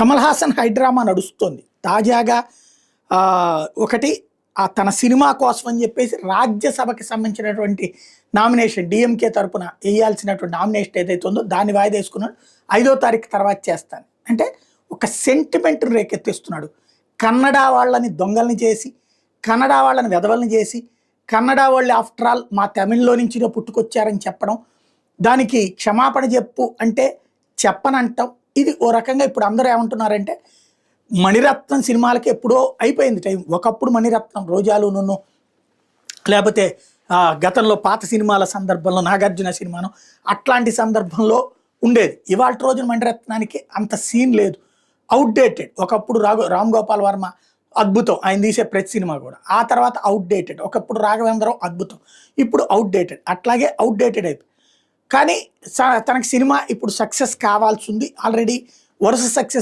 Kamal Haasan high drama నడుస్తుంది. తాజాగా ఒకటి ఆ తన సినిమా కోసం అని చెప్పేసి రాజ్యసభకి సంబంధించినటువంటి నామినేషన్ డిఎంకే తరపున వేయాల్సినటువంటి నామినేషన్ ఏదైతే ఉందో దాన్ని వాయిదా వేసుకున్నాడు. ఐదో తారీఖు తర్వాత చేస్తాను. అంటే ఒక సెంటిమెంట్ రేకెత్తిస్తున్నాడు. కన్నడ వాళ్ళని దొంగల్ని చేసి కన్నడ వాళ్ళని వెధవల్ని చేసి కన్నడ వాళ్ళు ఆఫ్టర్ ఆల్ మా తమిళ్ళో నుంచి పుట్టుకొచ్చారని చెప్పడం. దానికి క్షమాపణ చెప్పు అంటే చెప్పనంటాం. ఇది ఓ రకంగా ఇప్పుడు అందరూ ఏమంటున్నారంటే మణిరత్నం సినిమాలకి ఎప్పుడో అయిపోయింది టైం. ఒకప్పుడు మణిరత్నం రోజాలు నన్ను లేకపోతే గతంలో పాత సినిమాల సందర్భంలో నాగార్జున సినిమాను అట్లాంటి సందర్భంలో ఉండేది. ఇవాళ రోజున మణిరత్నానికి అంత సీన్ లేదు. అవుట్డేటెడ్ ఒకప్పుడు రాఘు రామ్ గోపాల్ వర్మ అద్భుతం. ఆయన తీసే ప్రతి సినిమా కూడా. ఆ తర్వాత అవుట్డేటెడ్ ఒకప్పుడు రాఘవేంద్రరావు అద్భుతం. ఇప్పుడు అవుట్డేటెడ్ అట్లాగే అవుట్డేటెడ్ అయిపోయింది కానీ స- తనకి సినిమా ఇప్పుడు సక్సెస్ కావాల్సి ఉంది. ఆల్రెడీ వరుస సక్సెస్